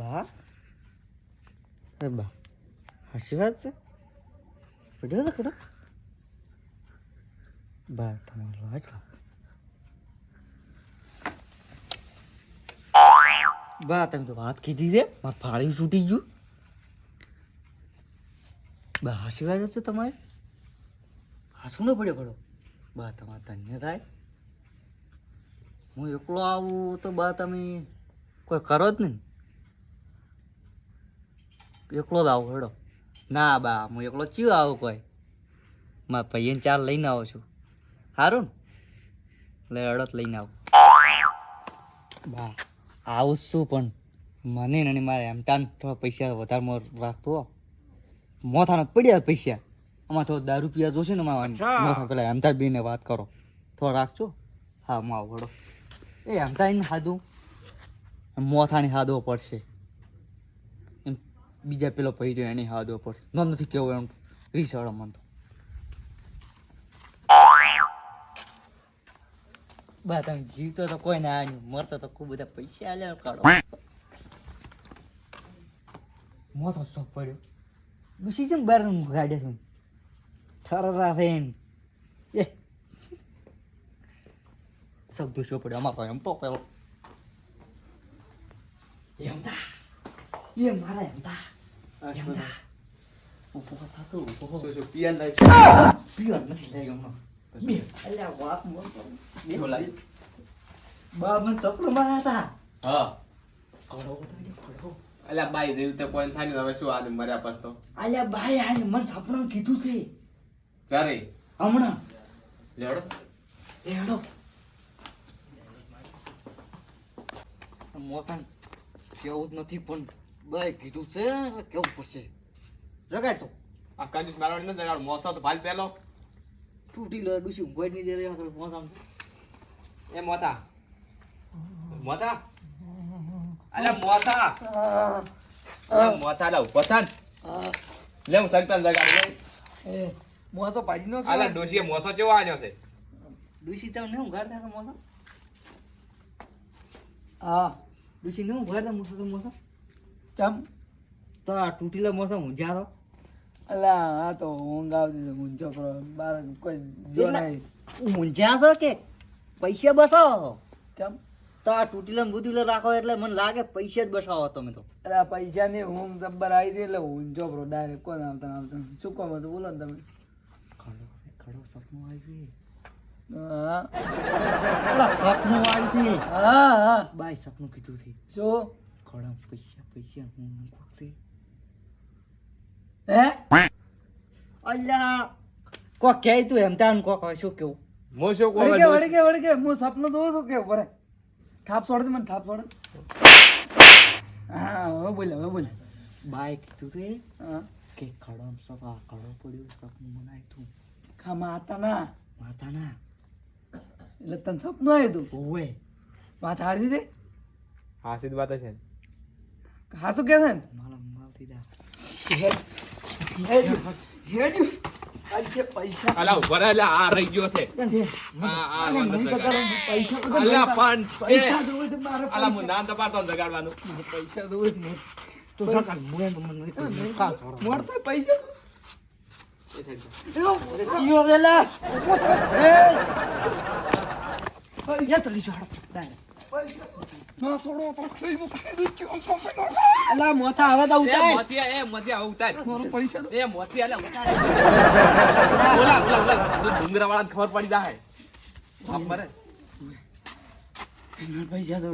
બા. અરે બા, હાચી વાત છે? પડ્યો તો ખરો. બા તમારો હાચો. બા, તમે તો વાત કીધી છે, મારે ફાળ્યું છૂટી ગયું. બા, હાચી વાત છે તમારે? હાસું ન પડ્યો ખરો? બા, તમારે ધન્ય થાય. હું એકલો આવું તો બા, તમે કોઈ કરો જ નહીં. એકલો જ આવું હેડો. ના બા હું એકલો ચિયો આવું કોઈ. મારા ભાઈને ચાર લઈને આવું છું. સારું ને? એટલે અડત લઈને આવું. બા આવું શું છું પણ મને ને મારે એમ તાન થોડા પૈસા વધારે મોર રાખતો હો. મોથાના જ પડ્યા પૈસા. આમાં થોડો દારૂ રૂપિયા જોશે ને મારા મોથા પેલા એમતાર બીને વાત કરો. થોડા રાખજો. હા માં વડો એ એમતા સાધું મોથાની સાધવો પડશે. બીજા પેલો રહ્યો એની હાદ પડશે ન નથી કેવું એમ. રીસાડો મન તો. બા, તમે જીવતો તો કોઈ ના આવ્યું મરતો તો ખૂબ બધા પૈસા આલ્યા કાઢો મોટો શોખ પડ્યો. બસી જેમ બાર ગાડ્યા છું થરરા થઈને. એ. શબ્દ શો પડ્યો. અમાર તો એમ તો. પેલો એમતા એ મારા એમતા એમતા ઊભો થાતો ઊભો શું શું પિયન લાઈ પીવા નથી લાગ્યો હમણાં બે અલ્યા વાત મોટો શું લાઈ બા મને ચપલો માર્યા હતા હા કડો બતાડ્યો કડો અલ્યા બાઈ જેવું તે કોઈ થાય ને હવે શું આને મર્યા પછી તો અલ્યા ભાઈ આને મન સપનું કીધું છે ચારે હમણાં લેડો લેડો હેડો કેવું જ નથી પણ બાય કીધું છે કેવું પડશે? જગાડ તો. આ કંજૂસ મારવાની ન જગાડ મોસો તો ભાલ પેલો. તૂટી લો ડુસી ઊંઘવાય નહીં દે રે આપણે મોતમ એ મોતા. મોતા? અરે મોતા. અલ્યા મોતા લે ઊભો થાન લે હું સંતાન જગાડ લે એ મોસો પાજી નો અલા ડોસીએ મોસો કેવો આન્યો છે? ડુસી તમને હું ઘર થાય મોસો? હા. ડુસી નું ઘર થાય મોસો તો મોસો? ચમ તો આ તૂટીલા મોસમ ઊંઝા તો અલા આ તો ઊંઘ આવતી છે ઊંઘ છોકરો. બાર કોઈ જો નહીં. ઊંઝા તો કે? પૈસા બસાવો કેમ? તો આ તૂટીલા ને બુટીલા રાખો એટલે મને લાગે પૈસા જ બસાવો તમે તો. અરે પૈસા ની ઊંઘ જબ્બર આવી હતી એટલે ઊંઘ છોકરો ડાયરેક્ટ કોણ આવતા આવતા શું કહો તો બોલો ને તમે. ખડો ખડો સપનું આવી હા. સપનું આવી છે. હા હા. બાય સપનું કીધું થી શું? ખડા પૈસા પૈસા હું કોકશે હે અલ્યા કોક કહે તું એમ તાન કોક હવે શું કેવું મો શું કે વળી કે વળી કે હું સપનું જોઉં છું કે બરે થાપ છોડ દે મને થાપ છોડ. હા હવે બોલે હવે બોલે કીધું છે હા કે ખડો સપા ખડો પડ્યો સપનું મનાય તું ખામાં હતા ના માતાના એટલે તને સપનું આવ્યું તું ઓવે વાત હારી દે હા સીધ વાત છે હાસું કે છે ને પૈસા અલ્યા ઊભો રહે અલ્યા આ રહી ગયો છે નહીં પણ પૈસા. હું ને જગાડવાનું પૈસા જોવે છે. તો જકા મુએ તો મને કાલ પૈસા પૈસા એ સાઈડ તો અલા મોથા તો ઉતાર. એ ઉતાર. મારો પૈસા એ ઓલા ઓલા ઓલા ડુંગરા વાળા ખબર પડી જાય. ખબર એના પૈસા દો.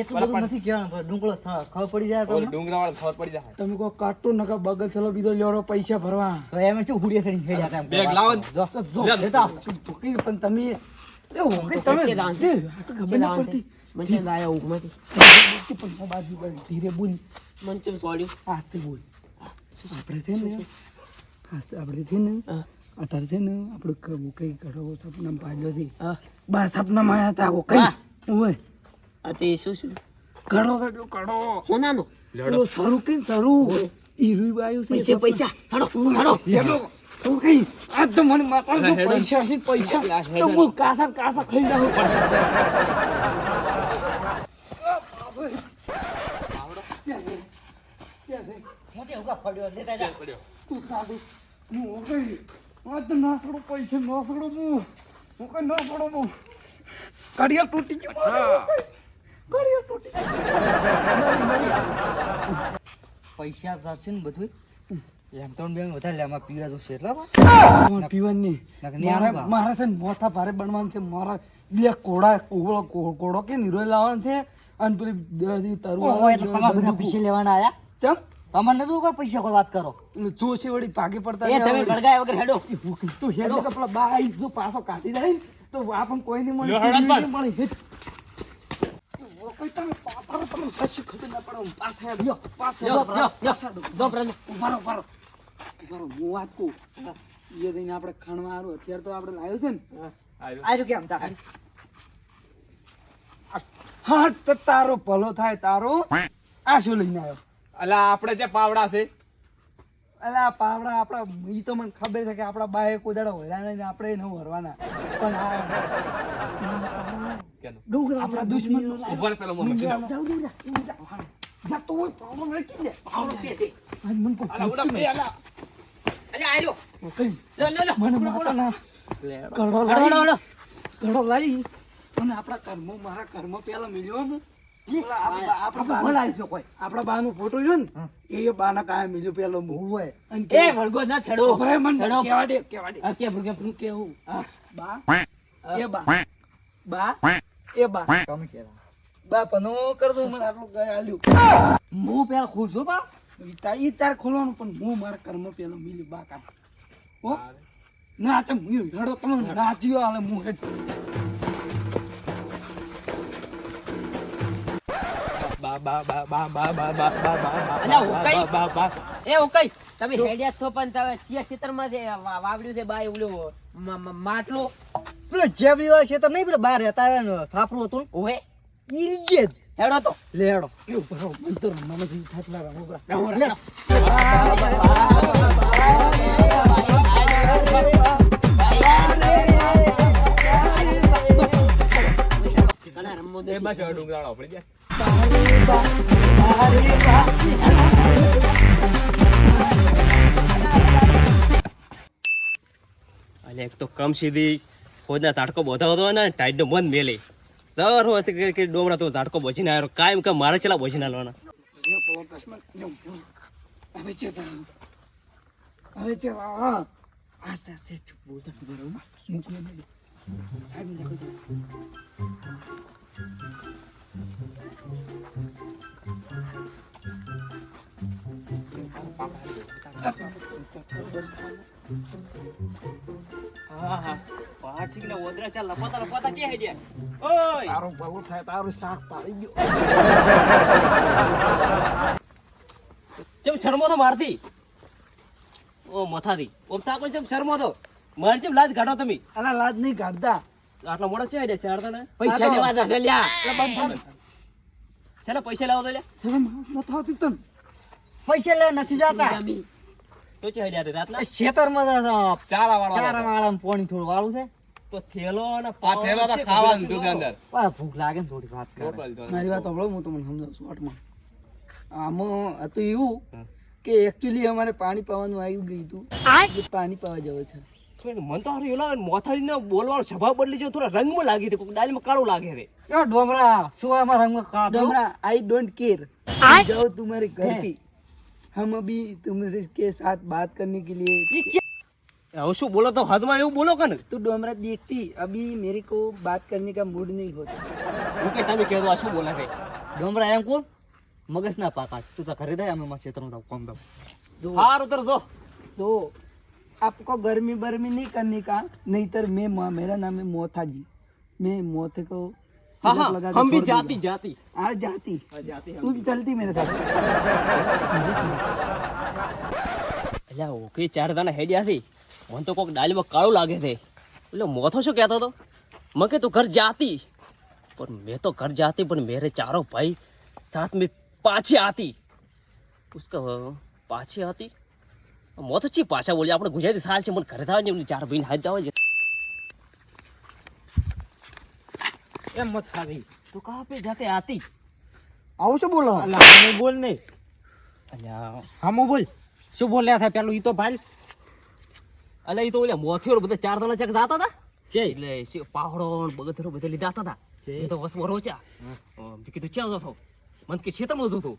એટલું બધું નથી કહેવાનું ડુંગળો ખબર પડી જાય તો ઓલા ખબર પડી જાય. તમે કોઈ કાટું નકા બગલ ચલો બીજો લેવડો પૈસા ભરવા. તો એમ શું બેગ લાવો જો, જો, ભૂકી પણ તમે એ તમે ખબર ના પડતી ધીરે પણ હું બાજુ ધીરે બોલ આસ્તે બોલ આપણે છે ને આસ્તે આપણે છે ને અત્યારે છે ને આપણે ક- કઈ કરો સપના પાડ્યો છે બા સપના માં આયા તા કઈ ઓય ઘડો ઘડો ઘડો પેલો સારું કે સારું હીરું બાયું છે પૈસા હડો હડો હેડો તું કઈ આ તો મને માતા પૈસા છે પૈસા તો હું કાસા કાસા ખાઈ જાઉં પડ્યો લેતા જા પડ્યો? તું સાધુ હું કઈ આ તો પૈસે ના છોડો હું હું કઈ ના છોડો કડિયા તૂટી ગયો. કડિયા તૂટી પૈસા જશે ને બધું એમ તો બેન વધારે લે આમાં પીવા જોશે એટલે પીવાની મારે છે ને મોથા ભારે બનવાનું છે. મારા બે કોડા કોળો કો- કોડો કે નિરોય લાવવાનો છે. અને પેલી તરુ તમારા બધા પીછે લેવાના આયા? ચમ? તમારે નતું કોઈ પૈસા કોઈ વાત કરો? જોશી વળી ભાગી પડતા એ તમે રહ્યા વગર હેડો. તું હેડો. કે પેલા બાઈ જો પાછો કાઢી જાય તો આપણને કોઈ નહીં મળે હેડ. કોઈ તમે પાછા રહો, તમને કશું ખબર ના પડે. પાછા હેડ. લ્યો, પાછા હેડ. પાછા હેડ. હું વાત કહું? એ દઈને આપણે ખણવા હારું અત્યારે તો આપણે લાવ્યો છે ને. આવ્યો કેમ તા હા તારો ભલો થાય તારો. આ શું લઈને આવ્યો? અલા આપણે જે પાવડા છે. અલા પાવડા આપણા ઈ તો મને ખબર છે કે આપણા બાએ કોદાડા હોયરાના ને આપણે ન હરવાના. પણ આ? આપણા દુશ્મન ઉપર પેલો મોમાં કીધું. જા તો પાવડો નાખી દે. પાવડો છે તે. મને કોઈ અલા ઉડા બે અલા. અરે આયો કઈ? લો લો લો. મને માતા ના કડો લાવી. કડો લાઈ અને આપણા કર્મ મારા કર્મ પેલા મિલ્યો ને આપડા બા નું તાર ખોલવાનું પણ હું મારા કર્મ પેલો મિલી બા કા ઓ ના ચમ હું રડો તમે રાજીઓ આલે હું હેડ બા બા બા બા બા બા બા બા બા અલા, હું કઈ? બા બા એ ઓકઈ તમે હેડ્યા છો પણ તમે ચિયા ખેતરમાં જે વાવડ્યું છે બાય ઓલું મ- મ- માટલું પેલો જેબલી વાળો છે નહીં પેલો બહાર રહેતા હતા સાપરું હતું ઓહે ઈ હેડો તો લે એવું બરો મન તો જીવ થાય પેલા બસ. લે. કના રમવો બસ ડુંગરાળો પડી જાય અને એક તો કમ સીધી ખોદના ઝાટકો બોધાવતો હતો ને ટાઈટ નો બંધ મેલે. સર હોય કે- ડોમરા તો ઝાટકો બોજીને આવ્યો. કાયમ કે મારે ચલા બોજીને ના. હવે છે હવે છે આ આ સાથે ચૂપ બોલતા. બરોબર મસ્ત ને ઓદરા લપાતા લપાતા ઓય! તારું ભલું થાય તારું શાક પાડી ગયો. ચમ શરમો તો મારતી? ઓ મથાથી ઓમ તાકો ચમ શરમો તો? મારી ચમ લાજ કાઢો તમે? અલા લાજ નહીં કાઢતા. આટલા મોડા ચે હેડ્યા ચાર તને પૈસા લેવા જશે લ્યા એટલે બંધ થાવ. છેલ્લે પૈસા લાવો તો લે શરમ નથી આવતી તને પૈસા લેવા નથી જતા. તો ચે હેડ્યા રે રાતના? ખેતરમાં ચારા વાળો ચાર વાળા પાણી થોડું વાળું છે. તો થેલો અને થેલો તો ખાવાનું દૂધ અંદર. વાહ, ભૂખ લાગે ને થોડી વાત કરે. મારી વાત સાંભળો હું તમને સમજાવું છું શોર્ટમાં આમાં હતું એવું કે એકચ્યુઅલી અમારે પાણી પાવાનું આવી ગયું હતું. પાણી પાવા જવું છે. મન તો હારું એલા મોથાજી ને બોલવાનો સ્વભાવ બદલી જાય થોડા રંગમાં લાગી હતી ડાળીમાં કાળો લાગે રે ડોમરા શું આમાં રંગમાં કાળો ડોમરા આઈ ડોન્ટ કેર જાઓ તમારી ઘર પે હમ અભી તુમરે કે સાથ બાત કરને કે लिए હવે શું બોલો તો હાથમાં એવું બોલો કને તું ડોમરા દેખતી અભી મેરી કો બાત કરને કા મૂડ નહીં હોતા. હું કે તમે કહેતો આ શું બોલા રે ડોમરા એમ કોણ? મગજ ના પાકા. તું તો ઘરે અમે માં ક્ષેત્રમાં કોમ દઉં હારું તર જો. જો. आपको गर्मी बर्मी नहीं करने का नहीं तर मैं मा- मेरा नाम है मोथा जी मैं मोथे को हाँ तिलक हाँ लगा के हम भी छोड़ जाती दूंगा। जाती हाँ जाती हाँ, जाती हम तुम चलती मेरे साथ અલ્યા ઓકે ચાર દાણા હેડ્યા થી મને તો કોઈક ડાળીમાં કાળું લાગે છે એટલે મોથો શું કહેતો હતો મેં કે તું ઘર જાતી પણ મેં તો ઘર જાતી પણ મેરે ચારો ભાઈ સાથ में પાછી આતી उसका પાછી આતી મોથો ચી પાછા બોલી? આપણે ગુજરાતી સાલ છે મને ઘરે થાય ને ચાર ભાઈ હાથ આવે છે. એમ મત ખાવી તું કહા પે જાકે આતી? આવું શું બોલો? હું બોલ નહીં અલ્યા. હું બોલ. શું બોલ્યા થાય પેલું? ઈ તો ભાઈ અલે ઈ તો ઓલા મોથીઓ બધા ચાર દાણા ચક જાતા હતા? છે એટલે પાવડો બગધરો બધા લીધા હતા એ તો વસમાં રોચા. મેં કીધું ક્યાં જશો. મને કે ખેતરમાં જોતું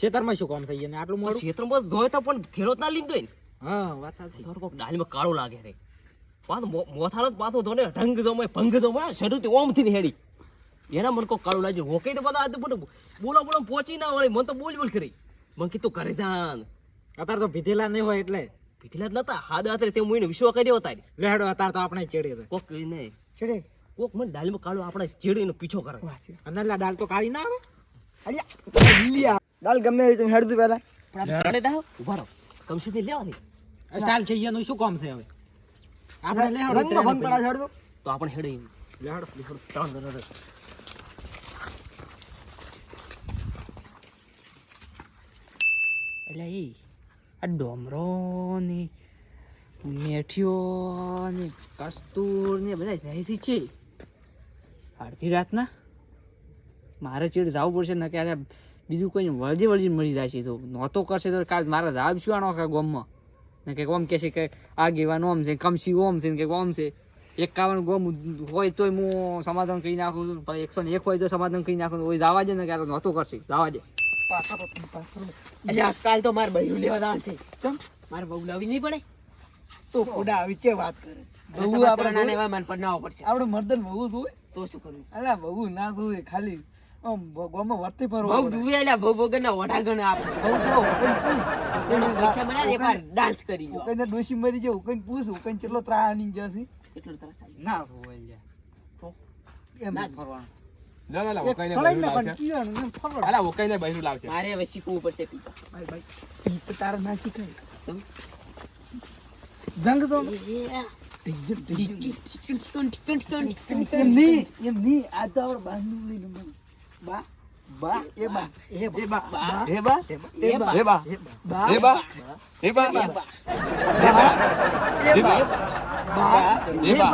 ખેતરમાં શું કામ થઈ ગયા? આટલું મોડું? ખેતરમાં જોયો તો પણ જ ના લીધો ને હા વાત સાચી. તારો કોક ડાળીમાં કાળો લાગે રે. પાછો મોથાળો પાછો ધોને ઢંગ જમાય ભંગ જમાય શરૂથી ઓમથી હેડી. એના મને કોક કાળો લાગ્યો. હોકે તો બધા આદુ બોલો બોલો પહોંચી ના વળે. મને તો બોલ બોલ કરી. મને કીધું કરે જાન. અત્યારે તો ભીધેલા નહીં હોય એટલે. ભીધેલા જ નતા. હાથ હાથે તે મુઈને વિશ્વ કરી દેવો તારી. લેડો અત્યારે તો આપણે ચેડી કોક કઈ નહીં ચડે કોક મને ડાળીમાં કાળો આપણે ચેડીનો પીછો કરે. અને એટલે તો કાળી ના આવે. દાલ ગમે એવી તમે હેડજો પહેલા. પણ આપણે દાવ ઊભા રહો. કમસીથી લેવાની. સાલ છે એનું શું કામ છે હવે? આપણે લેહાડો રંગ ભંગ પડા હેડજો. તો આપણે હેડી લેહાડો લેહાડો. ત્રણ જણા હતા. એટલે એ આ ડોમરો ને મેઠિયો ને કસ્તુર ને બધા જઈથી છે. અડધી રાતના? મારે ચીડ જવું પડશે ને કે બીજું કોઈ વળજી વળજી મળી જાય છે. તો નહોતો કરશે તો કાલ મારા જવાબ શું આનો આખા ગોમમાં? ને કે ઓમ કહેશે કે આ ગેવાનું ઓમ છે કમસી ઓમ છે ને કે ઓમ છે. એકાવન ગોમ હોય તોય હું સમાધાન કરી નાખું છું. પણ એકસો ને એક હોય તો સમાધાન કરી નાખું હોય જવા દે ને કે આ નહોતો કરશે. જવા દે. અલ્યા કાલ તો મારે બૈરું લેવા જવાનું છે. ચમ મારે બહુ લાવી નહીં પડે. તો ખોડા આવી છે વાત કરે. બહુ બહુ આપણે આપણે એવા મન પર ના પડશે આપણે મર્દન બહુ જોવે તો શું કરવું? અરે બહુ ના જોવે ખાલી. ગોમાં વર્તી પર બહુ દુવે એટલે બહુ વગર ના વઢા ગણે આપણે કોઈના પૈસા મળ્યા ને એકવાર ડાન્સ કરી ઉકઈને ડોશી મરી જાય ઉકઈને પૂછ ઉકઈને કેટલો ત્રા આની જશે ના હોય લ્યા. તો? એમ. ના ફરવાનું. ના ના ના એક ઓકાઈને ને પણ કીવાનું એમ ફરવાનું. અલા ઓકાઈને બૈરું લાવશે મારે હવે શીખવું પડશે પીતા ભાઈ ભાઈ ઈ તો ના શીખાય. જંગ તો એમ નહીં એમ નહીં આ તો આપણે બાંધું લઈને. મને બા બા એ બા એ બા એ બા બા એ બા એ બા એ બા બા એ બા એ બા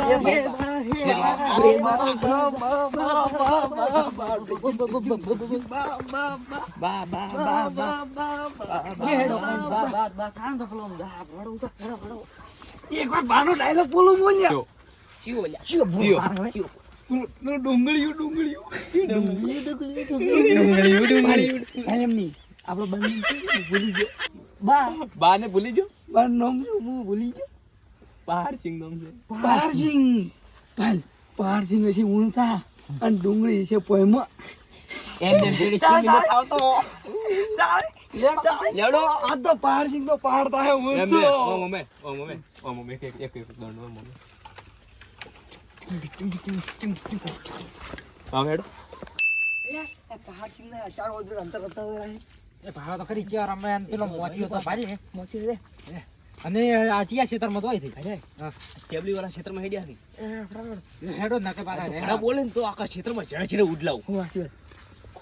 બા ડુંગળીયું ડુંગળીયું આપણો બંને ભૂલી ગયો. બા. બા ને ભૂલી જો બા નામ શું? હું ભૂલી ગયો? પહાડ સિંગ નામ છે. પહાડસિંગ પાલ પહાડસિંગ છે ઊંસા અને ડુંગળી છે પોયમાં. એમને જોડે સિંગ નો ખાવતો લેડો. આ તો પહાડ તો હે ઊંચો ઓ મમે ઓ મમે ઓ મમે એક એક એક એક દંડ ઓ મમે આમ હેડો ચાર ભાડો તો ખરી ચિયા રમે અને પેલો મોચિયો તો ભારી મોસી રે અને આ ચિયા ક્ષેત્રમાં હોય થઈ હા. ટેબલી વાળા ક્ષેત્રમાં હેડ્યા હતી હેડો ના કે ઘણા બોલે ને તો આખા ક્ષેત્રમાં ઝડે ઝડે ઉડલાવું. હું વાત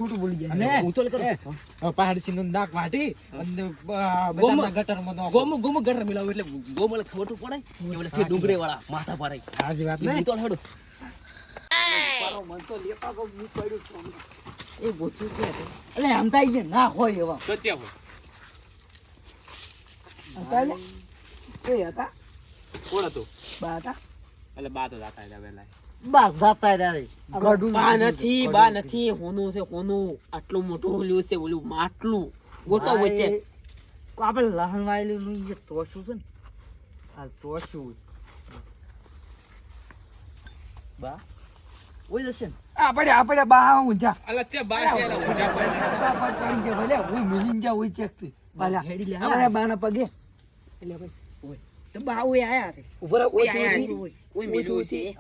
ખોટું બોલી જાય. અને હું તો પહાડ નાક વાટી અને ગોમ- બધાના ગટરમાં ગોમ ગોમ ગટર મિલાવું એટલે ગોમ એટલે ખબર પડે. કે ઓલા છે ડુંગરે વાળા માથા પર હાજી વાત ને. હું તો હેડો. મન તો લેતા તો હું પડ્યું એ બોચું છે એટલે આમ થાય છે ના હોય એવા. સચ્યા હોય. હતા ને? હતા? કોણ હતું? બા હતા? એટલે બા તો દાતા હતા પહેલા બા જાતા રહ્યા ગઢું બા નથી બા નથી. હોનું છે હોનું. આટલું મોટું ઓલું છે ઓલું માટલું. ગોતો વચ્ચે આપણે લહણ વાયેલું નું એ તોશું છે ને. આ તોશું બા ઓય જશે ને. આપણે આપણે બા ઊંચા અલા ચે બા છે બા પગ પાડી. ગયા ભલે હું મિલીન ગયા હોય ચેકથી ભલા. હેડી લે, આપણે બાના પગે. એટલે ભાઈ તો બા ઓય આયા રે. ઉભરા ઓય આયા છે. ઓય મેલું છે.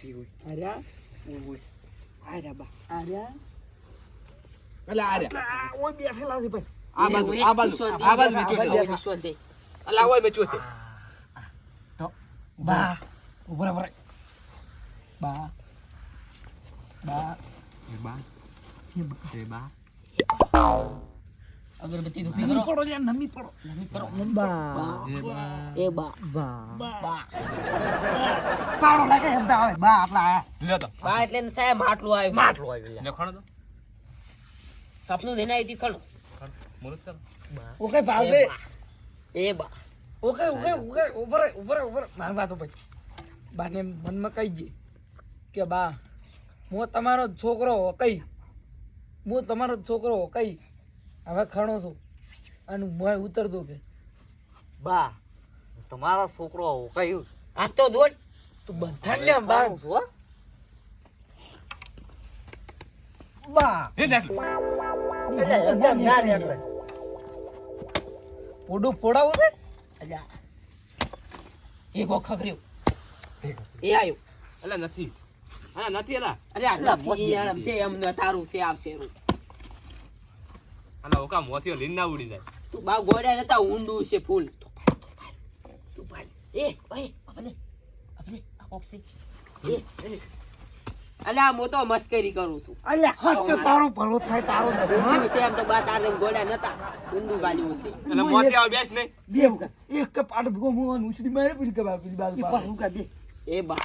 આર્યા આર્યા આર્યા બા આર્યા અલા આ રે આ ઓય બેઠેલા છે ભાઈ આ બાજુ આ બાજુ આ બાજુ મેચ્યો છે દે અલા ઓય મેચ્યો છે બા ઉભરા ઉભરા બા બા એ બા એ બા એ બા અગરબત્તી તો નમી પડો યાર નમી પડો. કરો. બા એ બા. એ બા. બા. પાડો લાગે શબ્દ આવે. બા આટલા આયા. લ્યો તો. બા એટલે ને થાય માટલું આવ્યું માટલું આવ્યું લે ખણો તો. સપનું લઈને આવી હતી ખણું. મુરત કર. ઓકે ભાવે એ બા. ઓકે ઓકે ઓકે ઉપર ઉપર ઉપર માર વાતો પછી બાને મનમાં કહી દે કે બા હું તમારો છોકરો કઈ. હું તમારો છોકરો કઈ. હવે ખણો છું. અને મોય ઉતરતો કે બા તમારો છોકરો કયું આ તો દોડ. તું બંધાણ ને બા બા. એ દેખ પોડું પોડાવું છે? અલ્યા એ ગો ખબર્યો. એ આવ્યો અલ્યા નથી. હા નથી અલા અરે આ નથી એમ તારું છે આવશે રૂ અલા ઓકા મોતીઓ લીન ના ઉડી જાય. તું બા ગોળ્યા નતા ઊંડું છે ફૂલ. તું ભાલ, તું ભાલ. એ ઓય આ કોક છે એ. અલ્યા હું તો મસ્કરી કરું છું. અલ્યા હટ તો તારું ભલો થાય તારો દસ છે એમ તો બા તારે ગોડા નતા. ઊંડું ગાલ્યું છે. એટલે મોતીઓ બેસ નહીં. બે ઉગા. એક કે પાડ ભગો હું ઉછળી મારે પછી. કે બાપી બાદ એ બા.